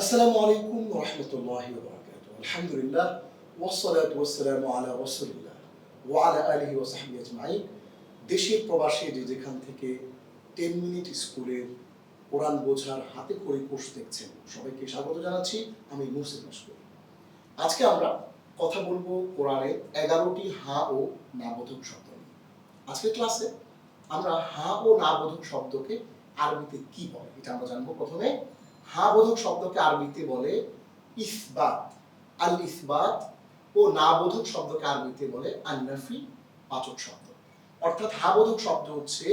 আসসালামু আলাইকুম রহমতুল্লাহ আলহামদুলিল্লাহ, ওয়াসসালাতু ওয়াসসালামু আলা রাসূলিল্লাহ ওয়া আলা আলিহি ওয়া সাহবিহি আজমাইন। দেশের প্রবাসে যে যেখান থেকে টেন মিনিট স্কুলের কোরআন বোঝার হাতে করে কোর্স দেখছেন, সবাইকে স্বাগত জানাচ্ছি, আমি মুহসিন মাসকুর আজকে আমরা কথা বলব কোরআনের এগারোটি হা ও নাবোধক শব্দ নিয়ে। আজকের ক্লাসে আমরা হা ও নাবোধক শব্দকে আরবিতে কি বলে, এটা আমরা জানব প্রথমে। হা বোধক শব্দকে আরবিতে বলে ইসবাত আল ইসবাত ও না বোধক শব্দকে আরবিতে বলে আন্নাফি বাচক শব্দ। অর্থাৎ হা বোধক শব্দ হচ্ছে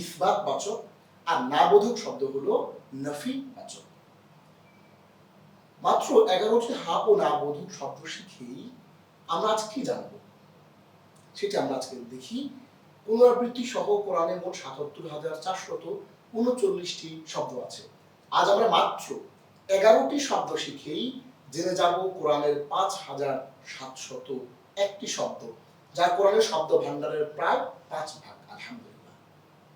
ইসবাত বাচক, আর না বোধক শব্দ হলো নফি বাচক। মাত্র এগারোটি হা ও না বোধক শব্দ শিখেই আমরা আজ কি জানব? সেটা আমরা আজকে দেখি। পুনরাবৃত্তি সহ কোরআনে মোট সাতাত্তর হাজার চারশত উনচল্লিশটি শব্দ আছে। আজ আমরা মাত্র এগারোটি শব্দ শিখেই জেনে যাব কোরআনের পাঁচ হাজার সাতশত একটি শব্দ, যা কোরআনের শব্দ ভান্ডারের প্রায় পাঁচ ভাগ, আলহামদুলিল্লাহ।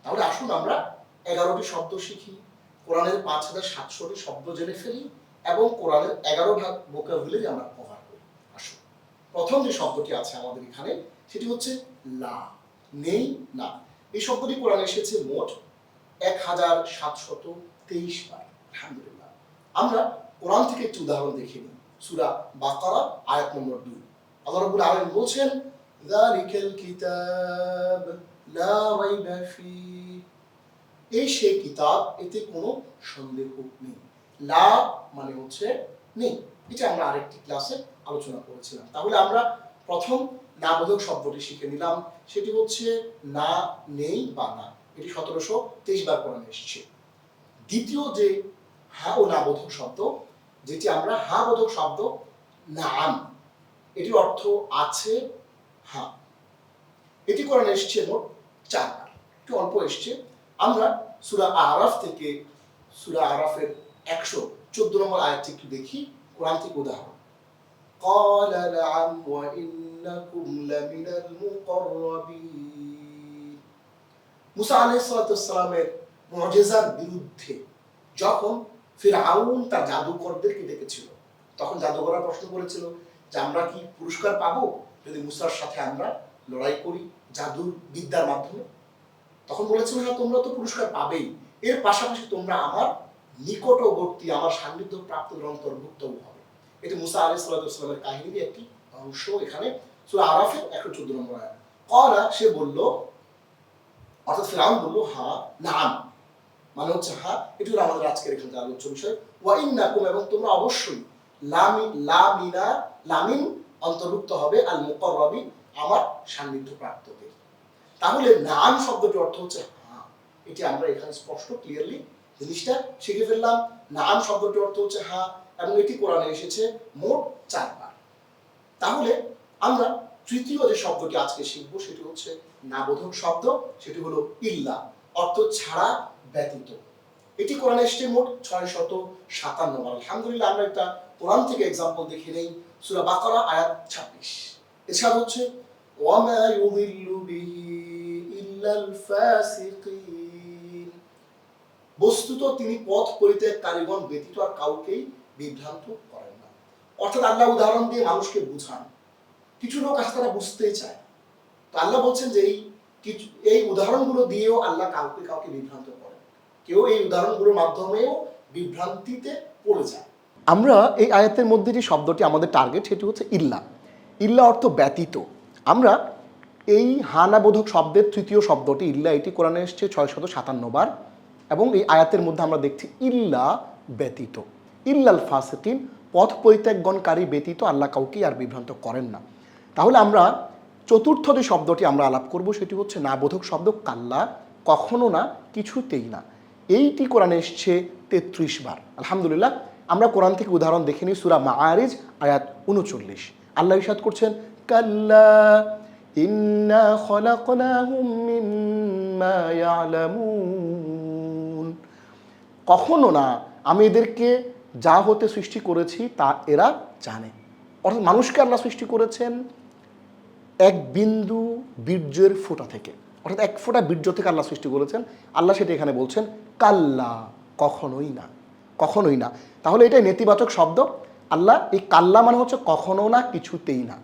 তাহলে আসুন আমরা এগারোটি শব্দ শিখি, কোরআনের পাঁচ হাজার সাতশোটি শব্দ জেনে ফেলি এবং কোরআনের এগারো ভাগ বোকা ভোকাবুলারি আমরা কভার করি। আসুন। প্রথম যে শব্দটি আছে আমাদের এখানে, সেটি হচ্ছে লা। নেই, না। এই শব্দটি কোরআনে এসেছে মোট এক হাজার সাতশত তেইশ বার আলহামদুলিল্লাহ। আমরা কোরআন থেকে একটি উদাহরণ দেখে নিই সুরা বাকারা, আয়াত নম্বর দুই। আল্লাহ রাব্বুল আলামিন বলছেন, যালিকাল কিতাব লা রাইবা ফি এই সেই কিতাব, এতে কোনো সন্দেহ নেই। লা মানে হচ্ছে নেই। এটা আমরা আরেকটি ক্লাসে আলোচনা করেছিলাম। তাহলে আমরা প্রথম না বোধক শব্দটি শিখে নিলাম। সেটি হচ্ছে না, নেই বা না। এটি সতেরোশো তেইশ বার কোরআনে এসেছে। দ্বিতীয় যে হা ও না বোধক শব্দ যেটি আমরা হা বোধক শব্দ নাম এটির অর্থ আছে হা এটি কোরআনে এসছে মোট চারবার একটু অল্প এসছে আমরা সুরা আরাফ থেকে সুরা আরাফের একশো চোদ্দ নম্বর আয়াতটি একটু দেখি কোরআন থেকে উদাহরণ قال نعم وإنكم لمن المقربين মুসা আলাইসালামের মজেজার বিরুদ্ধে যখন ফিরআউন তার জাদুকরদেরকে ডেকেছিল, তখন জাদুকররা প্রশ্ন করেছিল যে আমরা কি পুরস্কার পাবো যদি মুসার সাথে আমরা লড়াই করি জাদুর বিদ্যার মাধ্যমে? তখন বলেছিল না তোমরা তো পুরস্কার পাবেই। এর পাশাপাশি তোমরা আমার নিকটবর্তী, আমার সান্নিধ্য প্রাপ্ত অন্তর্ভুক্ত হবে। এটি মুসা আলি সাল্লাহামের কাহিনীর একটি অংশ এখানে। সুরা আরাফে একশো চোদ্দ নম্বর আয়াত। করা সে বলল, অর্থাৎ ফেরাউন বলল, হা, নাম। মানে হচ্ছে হা, এটি হলো আমাদের আজকের এখানে আলোচ্য বিষয়। ওয়াইন নাকুম এবং তোমরা অবশ্যই লামি, লামিনা, লামিন অন্তর্ভুক্ত হবে আল মুকররবি আমার সান্নিধ্য প্রাপ্তদের। তাহলে নাম শব্দটির অর্থ হচ্ছে হা। এটি আমরা এখানে স্পষ্ট ক্লিয়ারলি জিনিসটা শিখে ফেললাম। নাম শব্দটির অর্থ হচ্ছে হা, এবং এটি কোরআনে এসেছে মোট চারবার। তাহলে আমরা তৃতীয় যে শব্দটি আজকে শিখব, সেটি হচ্ছে নাবোধক শব্দ, সেটি হলো ইল্লা, অর্থ ছাড়া ব্যতীত। এটি কোরআনে এসেছে মোট ছয় শত সাতান্ন বার। আলহামদুলিল্লাহ, আমরা একটা কোরআন থেকে এক্সাম্পল দেখে নেই। সুরা বাকারা, আয়াত ছাব্বিশ। এছাড়া হচ্ছে, ওয়ামা ইউদিল্লু বিহি ইল্লাল ফাসিকিন। বস্তুত তিনি পথ পরিত্যাগকারীগণ ব্যতীত আর কাউকেই বিভ্রান্ত করেন না। অর্থাৎ আল্লাহ উদাহরণ দিয়ে মানুষকে বুঝান। কিছু লোক আছে তারা বুঝতেই চায়। তো আল্লাহ বলছেন যে এই কিছু এই উদাহরণগুলো দিয়েও আল্লাহ কাউকে কাউকে বিভ্রান্ত করেন কেউ এই উদাহরণগুলোর মাধ্যমেও বিভ্রান্তিতে পড়ে যায়। আমরা এই আয়াতের মধ্যে যে শব্দটি আমাদের টার্গেট সেটি হচ্ছে ইল্লা। ইল্লা অর্থ ব্যতীত। আমরা এই হানাবোধক শব্দের তৃতীয় শব্দটি, ইল্লা, এটি কোরআনে এসছে ছয় শত সাতান্ন বার, এবং এই আয়াতের মধ্যে আমরা দেখছি ইল্লা ব্যতীত। ইল্লাল ফাসিকিন, পথ পরিত্যাগণকারী ব্যতীত, আল্লাহ কাউকেই আর বিভ্রান্ত করেন না। তাহলে আমরা চতুর্থ যে শব্দটি আমরা আলাপ করব, সেটি হচ্ছে না বোধক শব্দ কাল্লা। কখনো না, কিছুতেই না। এইটি কোরআনে এসছে তেত্রিশ বার। আলহামদুলিল্লাহ, আমরা কোরআন থেকে উদাহরণ দেখে নিই, সুরা মাআরিজ, আয়াত উনচল্লিশ। আল্লাহ ইসাদ করছেন, কাল্লা ইন্না কখনো না, আমি এদেরকে যা হতে সৃষ্টি করেছি তা এরা জানে। অর্থাৎ মানুষকে আল্লাহ সৃষ্টি করেছেন এক বিন্দু বীর্যের ফোঁটা থেকে। অর্থাৎ এক ফোঁটা বীর্য থেকে আল্লাহ সৃষ্টি করেছেন। আল্লাহ সেটা এখানে বলছেন, কাল্লা কখনোই না কখনোই না তাহলে এটাই নেতিবাচক শব্দ। আল্লাহ, এই কাল্লা মানে হচ্ছে কখনো না, কিছুতেই না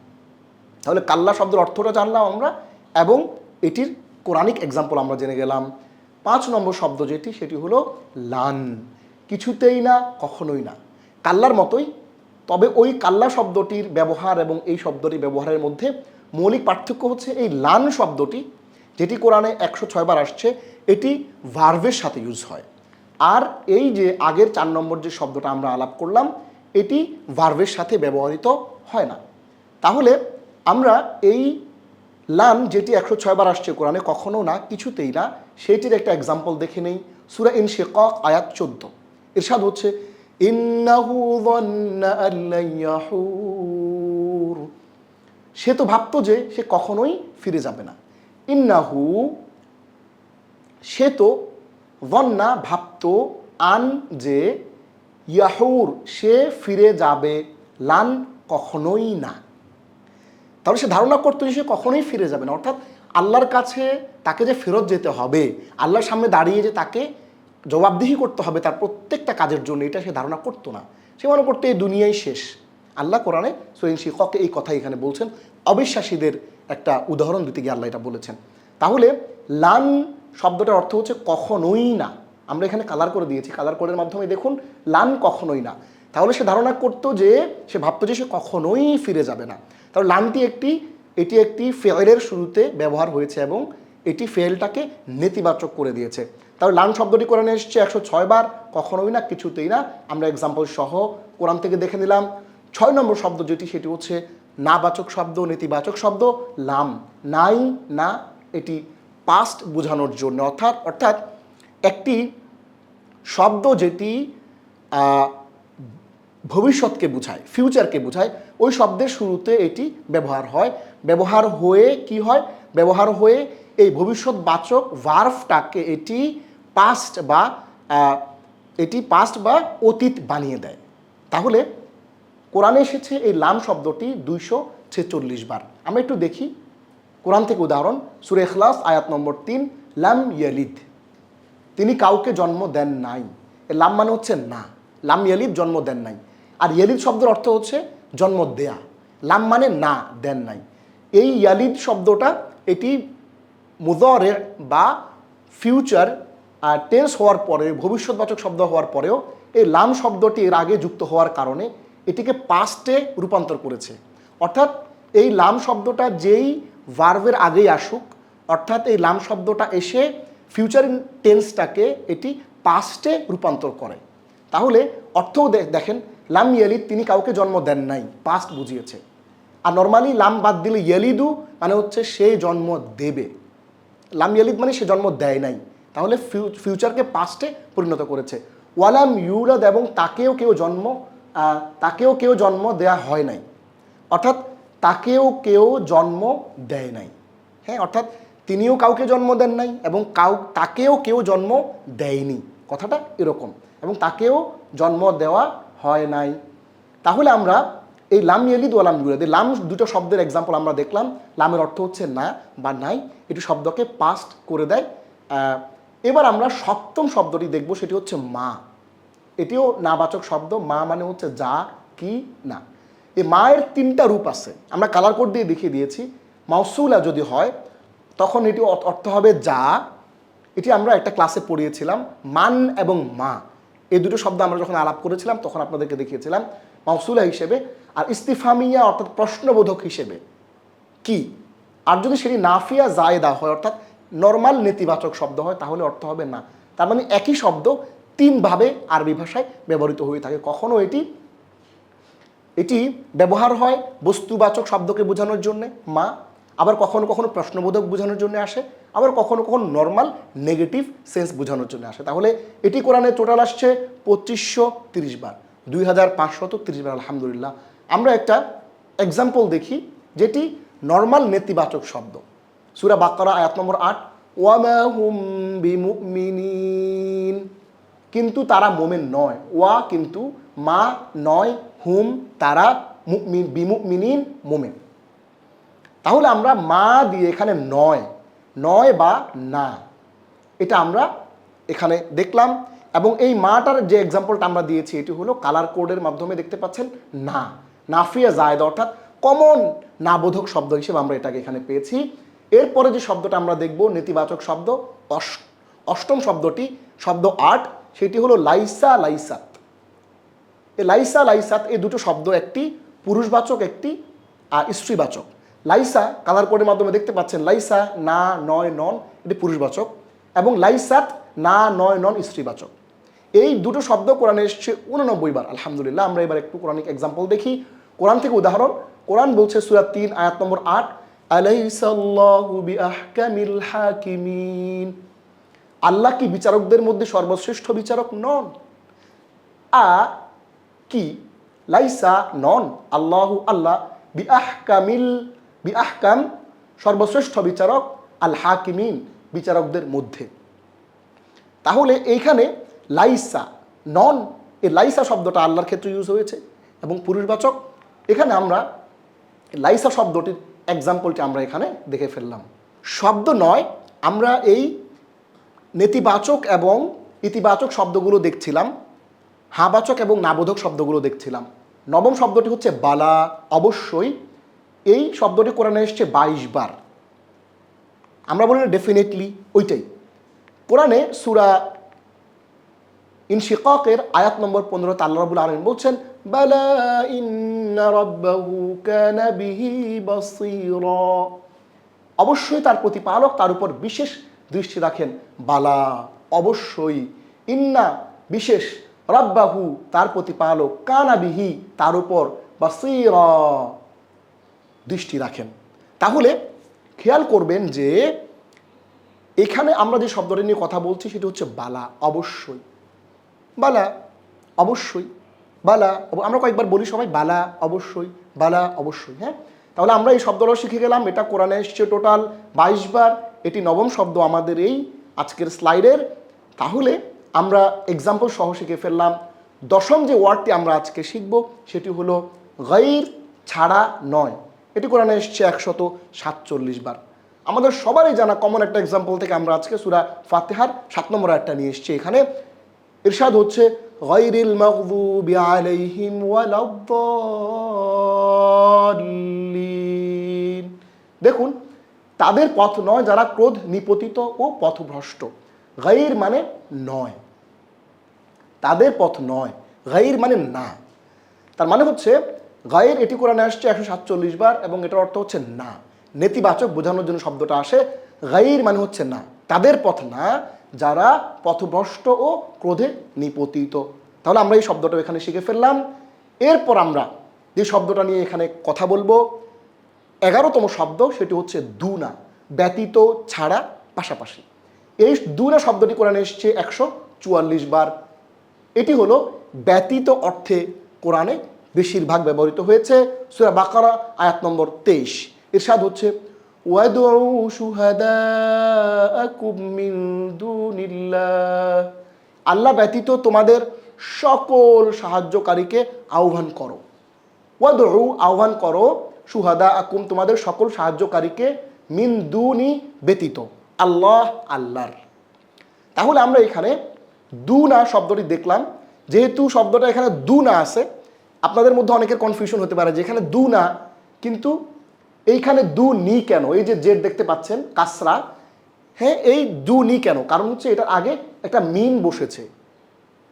তাহলে কাল্লা শব্দের অর্থটা জানলাম আমরা, এবং এটির কোরআনিক এক্সাম্পল আমরা জেনে গেলাম। পাঁচ নম্বর শব্দ যেটি, সেটি হলো লান কিছুতেই না, কখনোই না কাল্লার মতোই, তবে ওই কাল্লা শব্দটির ব্যবহার এবং এই শব্দটির ব্যবহারের মধ্যে মৌলিক পার্থক্য হচ্ছে, এই লান শব্দটি যেটি কোরআনে একশো ছয়বার আসছে, এটি ভার্ভের সাথে ইউজ হয়। আর এই যে আগের চার নম্বর যে শব্দটা আমরা আলাপ করলাম, এটি ভার্ভের সাথে ব্যবহৃত হয় না। তাহলে আমরা এই লান যেটি একশো ছয়বার আসছে কোরআনে কখনো না, কিছুতেই না সেটির একটা এক্সাম্পল দেখে নেই। সুরা ইন শেক আয়াত চোদ্দ। এরশাদ হচ্ছে সে তো ভাবতো যে সে কখনোই ফিরে যাবে না। ইন্নাহু, সে তো বন্যা ভাবতো আন যে ইয়াহুর, সে ফিরে যাবে লান কখনোই না। তাহলে সে ধারণা করতো যে সে কখনোই ফিরে যাবে না। অর্থাৎ আল্লাহর কাছে তাকে যে ফেরত যেতে হবে, আল্লাহর সামনে দাঁড়িয়ে যে তাকে জবাবদিহি করতে হবে তার প্রত্যেকটা কাজের জন্য, এটা সে ধারণা করতো না। সে মনে করতো এই দুনিয়াই শেষ। আল্লাহ কোরআনে সোয়েন শিক্ষককে এই কথা এখানে বলছেন, অবিশ্বাসীদের একটা উদাহরণ দিতে গিয়ে আল্লাহ এটা বলেছেন। তাহলে লান শব্দটার অর্থ হচ্ছে কখনোই না। আমরা এখানে কালার করে দিয়েছি কালার কোডের মাধ্যমে দেখুন, লান কখনোই না। তাহলে সে ধারণা করতো যে, সে ভাবতো যে সে কখনোই ফিরে যাবে না। তাহলে লানটি একটি, এটি একটি ফেলের শুরুতে ব্যবহার হয়েছে এবং এটি ফেলটাকে নেতিবাচক করে দিয়েছে। তাহলে লান শব্দটি কোরআনে এসেছে একশো ছয় বার, কখনোই না, কিছুতেই না। আমরা এক্সাম্পল সহ কোরআন থেকে দেখে নিলাম। ছয় নম্বর শব্দ যেটি, সেটি হচ্ছে নাবাচক শব্দ, নেতিবাচক শব্দ, লাম। নাই, না, এটি পাস্ট বোঝানোর জন্য। অর্থাৎ অর্থাৎ একটি শব্দ যেটি ভবিষ্যৎকে বোঝায় ফিউচারকে বোঝায়, ওই শব্দের শুরুতে এটি ব্যবহার হয়। ব্যবহার হয়ে কি হয়? ব্যবহার হয়ে এই ভবিষ্যৎবাচক ভার্ভটাকে এটি পাস্ট বা এটি পাস্ট বা অতীত বানিয়ে দেয়। তাহলে কোরআনে এসেছে এই লাম শব্দটি দুইশো ছেচল্লিশ বার। আমরা একটু দেখি। কোরআন থেকে উদাহরণ, সুরে এখলাস আয়াত নম্বর তিন, লাম ইয়ালিদ। তিনি কাউকে জন্ম দেন নাই। লাম মানে হচ্ছে না। লাম ইয়ালিদ জন্ম দেন নাই। আর ইয়ালিদ শব্দের অর্থ হচ্ছে জন্ম দেয়া। লাম মানে না, দেন নাই। এই ইয়ালিদ শব্দটা এটি মুদরের বা ফিউচার আর টেন্স হওয়ার পরে, ভবিষ্যৎবাচক শব্দ হওয়ার পরেও এই লাম শব্দটি এর আগে যুক্ত হওয়ার কারণে এটিকে পাস্টে রূপান্তর করেছে। অর্থাৎ এই লাম শব্দটা যেই ভার্ভের আগেই আসুক, অর্থাৎ এই লাম শব্দটা এসে ফিউচার টেন্সটাকে এটি পাস্টে রূপান্তর করে। তাহলে অর্থও দেখেন, লাম ইয়ালিদ তিনি কাউকে জন্ম দেন নাই পাস্ট বুঝিয়েছে। আর নর্মালি লাম বাদ দিলে ইয়ালিদু মানে হচ্ছে সে জন্ম দেবে। লাম ইয়ালিদ মানে সে জন্ম দেয় নাই। তাহলে ফিউচারকে পাস্টে পরিণত করেছে। ওয়ালাম ইউলাদ এবং তাকেও কেউ জন্ম তাকেও কেউ জন্ম দেয়া হয় নাই। অর্থাৎ তাকেও কেউ জন্ম দেয় নাই। হ্যাঁ অর্থাৎ তিনিও কাউকে জন্ম দেন নাই এবং কাউ, তাকেও কেউ জন্ম দেয়নি। কথাটা এরকম। এবং তাকেও জন্ম দেওয়া হয় নাই। তাহলে আমরা এই লাম ইয়ালিদ ও লাম ইউলাদ লাম দুটো শব্দের এক্সাম্পল আমরা দেখলাম। লামের অর্থ হচ্ছে না বা নাই। এটি শব্দকে পাস্ট করে দেয়। এবার আমরা সপ্তম শব্দটি দেখব, সেটি হচ্ছে মা। এটিও নাবাচক শব্দ, মা মানে হচ্ছে যা, কি, না। এই মায়ের তিনটা রূপ আছে। আমরা কালার কোড দিয়ে দেখিয়ে দিয়েছি। মাউসুলা যদি হয়, তখন এটি অর্থ- হবে যা। এটি আমরা একটা ক্লাসে পড়িয়েছিলাম, মান এবং মা। এই দুটো শব্দ আমরা যখন আলাপ করেছিলাম, তখন আপনাদেরকে দেখিয়েছিলাম, মাউসুলা হিসেবে। আর ইস্তিফামিয়া অর্থাৎ প্রশ্নবোধক হিসেবে, কি? আর যদি সেটি নাফিয়া জায়দা হয়, অর্থাৎ নর্মাল নেতিবাচক শব্দ হয়, তাহলে অর্থ হবে না। তার মানে একই শব্দ তিনভাবে আরবি ভাষায় ব্যবহৃত হয়ে থাকে। কখনো এটি এটি ব্যবহার হয় বস্তুবাচক শব্দকে বোঝানোর জন্য, মা। আবার কখনো কখনো প্রশ্নবোধক বোঝানোর জন্য আসে। আবার কখনো কখনো নর্মাল নেগেটিভ সেন্স বোঝানোর জন্য আসে। তাহলে এটি কোরআনে টোটাল আসছে পঁচিশশো তিরিশ বার, দুই হাজার পাঁচশত তিরিশ বার, আলহামদুলিল্লাহ। আমরা একটা এক্সাম্পল দেখি, যেটি নর্মাল নেতিবাচক শব্দ। সুরা বাক্কারা আয়াত নম্বর আট ওয়ামা হুম বিমুমিনিন। কিন্তু তারা মোমেন নয়। ওয়া কিন্তু মা নয়, হুম তারা মুমিন, বিমুমিনিন মোমেন। তাহলে আমরা মা দিয়ে এখানে নয় নয় বা না, এটা আমরা এখানে দেখলাম। এবং এই মাটার যে এক্সাম্পলটা আমরা দিয়েছি, এটি হলো কালার কোডের মাধ্যমে দেখতে পাচ্ছেন না। নাফিয়া জায়দ অর্থাৎ কমন না বোধক শব্দ হিসেবে আমরা এটাকে এখানে পেয়েছি। এরপরে যে শব্দটা আমরা দেখব, নেতিবাচক শব্দ অষ্টম শব্দটি, শব্দ আট সেটি হলো লাইসা লাইসাত। এই লাইসা লাইসাত এই দুটো শব্দ একটি পুরুষবাচক, একটি, আর স্ত্রীবাচক। লাইসা কালার কোডের মাধ্যমে দেখতে পাচ্ছেন, লাইসা, না, নয়, নন, এটি পুরুষবাচক এবং লাইসাত, না, নয়, নন, স্ত্রীবাচক। এই দুটো শব্দ কোরআনে এসছে উননব্বই বার, আলহামদুলিল্লাহ। আমরা এবার একটু কোরআনিক এক্সাম্পল দেখি। কোরআন থেকে উদাহরণ, কোরআন বলছে সুরাত তিন, আয়াত নম্বর আট, আলাইসাল্লাহু বিআহকামিল হাকিমিন। আল্লাহ কি বিচারকদের মধ্যে সর্বশ্রেষ্ঠ বিচারক? নন আ, কি? লাইসা নন আল্লাহু আল্লাহ বিআহকামিল, বিআহকাম সর্বশ্রেষ্ঠ বিচারক আল হাকিমিন বিচারকদের মধ্যে। তাহলে এইখানে লাইসা নন এই লাইসা শব্দটা আল্লাহর ক্ষেত্রে ইউজ হয়েছে এবং পুরুষবাচক। এখানে আমরা লাইসা শব্দটির এক্সাম্পলটি আমরা এখানে দেখে ফেললাম। শব্দ নয়, আমরা এই নেতিবাচক এবং ইতিবাচক শব্দগুলো দেখছিলাম, হাবাচক এবং নাবোধক শব্দগুলো দেখছিলাম। নবম শব্দটি হচ্ছে বালা, অবশ্যই। এই শব্দটি কোরআনে এসছে বাইশ বার। আমরা বলি ডেফিনেটলি ওইটাই। কোরআনে সুরা ইনশিকাকের আয়াত নম্বর পনেরো আল্লাহ রাবুল আলমিন বলছেন, বালা ইন্না অবশ্যই তার প্রতিপালক তার উপর বিশেষ দৃষ্টি রাখেন, বালা, অবশ্যই। ইন্না বিশেষ রাব্বাহু, তার প্রতিপালক কানাবিহি তার উপর বাসীরা। দৃষ্টি রাখেন। তাহলে খেয়াল করবেন যে এখানে আমরা যে শব্দটি নিয়ে কথা বলছি, সেটি হচ্ছে বালা, অবশ্যই। বালা অবশ্যই। বালা আমরা কয়েকবার বলি সবাই, বালা, অবশ্যই বালা, অবশ্যই হ্যাঁ? তাহলে আমরা এই শব্দটাও শিখে গেলাম, এটা কোরআনে এসছে টোটাল বাইশ বার। এটি নবম শব্দ আমাদের এই আজকের স্লাইডের। তাহলে আমরা এক্সাম্পল সহ শিখে ফেললাম। দশম যে ওয়ার্ডটি আমরা আজকে শিখব, সেটি হলো গৈর ছাড়া নয়। এটি কোরআনে এসছে একশত সাতচল্লিশ বার। আমাদের সবারই জানা কমন একটা এক্সাম্পল থেকে আমরা আজকে সুরা ফাতেহার সাত নম্বর একটা নিয়ে এসেছি এখানে। ইরশাদ হচ্ছে গায়রিল মাগদুবি আলাইহিম ওয়ালাদ্দাল্লিন। দেখুন তাদের পথ নয় যারা ক্রোধ, নিপতিত ও পথভ্রষ্ট। গাইর মানে নয়। তাদের পথ নয়, গাইর মানে না। তার মানে হচ্ছে গায়ের এটি কোরআনে আসছে একশো সাতচল্লিশ বার এবং এটার অর্থ হচ্ছে না। নেতিবাচক বোঝানোর জন্য শব্দটা আসে, গাইর মানে হচ্ছে না। তাদের পথ না, যারা পথভ্রষ্ট ও ক্রোধে নিপতিত। তাহলে আমরা এই শব্দটা এখানে শিখে ফেললাম। এরপর আমরা যে শব্দটা নিয়ে এখানে কথা বলব এগারোতম শব্দ সেটি হচ্ছে দুনা, ব্যতীত ছাড়া পাশাপাশি। এই দুনা শব্দটি কোরআনে এসছে একশো চুয়াল্লিশ বার। এটি হলো ব্যতীত অর্থে কোরআনে বেশিরভাগ ব্যবহৃত হয়েছে। সুরা বাকারা, আয়াত নম্বর তেইশ। এর ইরশাদ হচ্ছে আল্লাহ ব্যতীত তোমাদের সকল সাহায্যকারীকে আহ্বান করো। ওয়াদউ, আহ্বান করো সুহাদা আকুম তোমাদের সকল সাহায্যকারীকে মিন দুনি ব্যতীত, আল্লাহ আল্লাহর। তাহলে আমরা এখানে দু না শব্দটি দেখলাম। যেহেতু শব্দটা এখানে দু না আছে, আপনাদের মধ্যে অনেকের কনফিউশন হতে পারে যে এখানে দু না কিন্তু এইখানে দু নি কেন? এই যে জেড দেখতে পাচ্ছেন, কাসরা হ্যাঁ এই দু নি কেন? কারণ হচ্ছে এটার আগে একটা মিন বসেছে।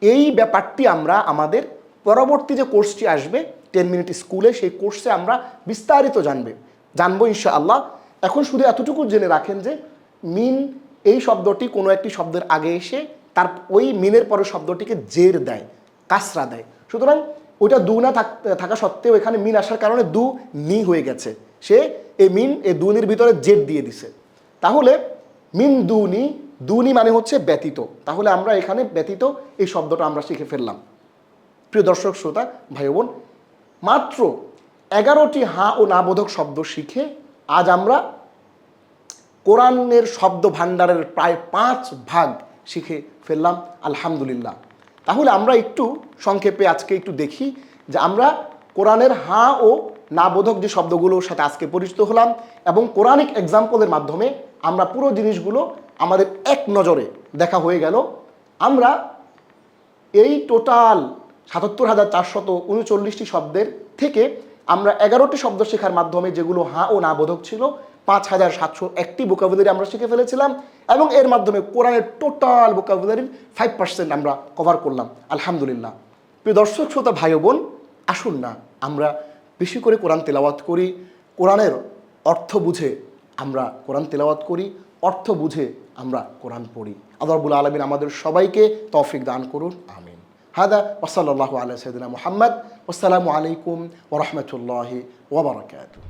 এই ব্যাপারটি আমরা আমাদের পরবর্তী যে কোর্সটি আসবে টেন মিনিট স্কুলে সেই কোর্সে আমরা বিস্তারিত জানবে, জানব ইনশাআল্লাহ। এখন শুধু এতটুকু জেনে রাখেন যে মিন এই শব্দটি কোনো একটি শব্দের আগে এসে তার ওই মিনের পরে শব্দটিকে জের দেয়, কাসরা দেয়। সুতরাং ওইটা দু না থাক- সত্ত্বেও এখানে মিন আসার কারণে দু নি হয়ে গেছে। সে এই মিন, এই দুনির ভিতরে জেড দিয়ে দিছে। তাহলে মিন দুনি দুনি মানে হচ্ছে ব্যতীত। তাহলে আমরা এখানে ব্যতীত এই শব্দটা আমরা শিখে ফেললাম। প্রিয় দর্শক, শ্রোতা, ভাই বোন মাত্র এগারোটি হা ও নাবোধক শব্দ শিখে আজ আমরা কোরআনের শব্দ ভাণ্ডারের প্রায় পাঁচ ভাগ শিখে ফেললাম, আলহামদুলিল্লাহ। তাহলে আমরা একটু সংক্ষেপে আজকে একটু দেখি যে আমরা কোরআনের হা ও নাবোধক যে শব্দগুলোর সাথে আজকে পরিচিত হলাম এবং কোরআনিক এক্সাম্পলের মাধ্যমে আমরা পুরো জিনিসগুলো আমাদের এক নজরে দেখা হয়ে গেল। আমরা এই টোটাল সাতাত্তর হাজার চারশত উনচল্লিশটি শব্দের থেকে আমরা এগারোটি শব্দ শেখার মাধ্যমে যেগুলো হাঁ ও না বোধক ছিল, পাঁচ হাজার সাতশো একটি বোকাবুলারি আমরা শিখে ফেলেছিলাম এবং এর মাধ্যমে কোরআনের টোটাল বোকাবুলারির ফাইভ পার্সেন্ট আমরা কভার করলাম। আলহামদুলিল্লাহ। প্রিয় দর্শক, শ্রোতা, ভাই বোন, আসুন না, আমরা বেশি করে কোরআন তেলাওয়াত করি। কোরআনের অর্থ বুঝে আমরা কোরআন তেলাওয়াত করি, অর্থ বুঝে আমরা কোরআন পড়ি। আদরবুল আলমিন আমাদের সবাইকে তৌফিক দান করুন। هذا وصلى الله على سيدنا محمد. والسلام عليكم ورحمة الله وبركاته.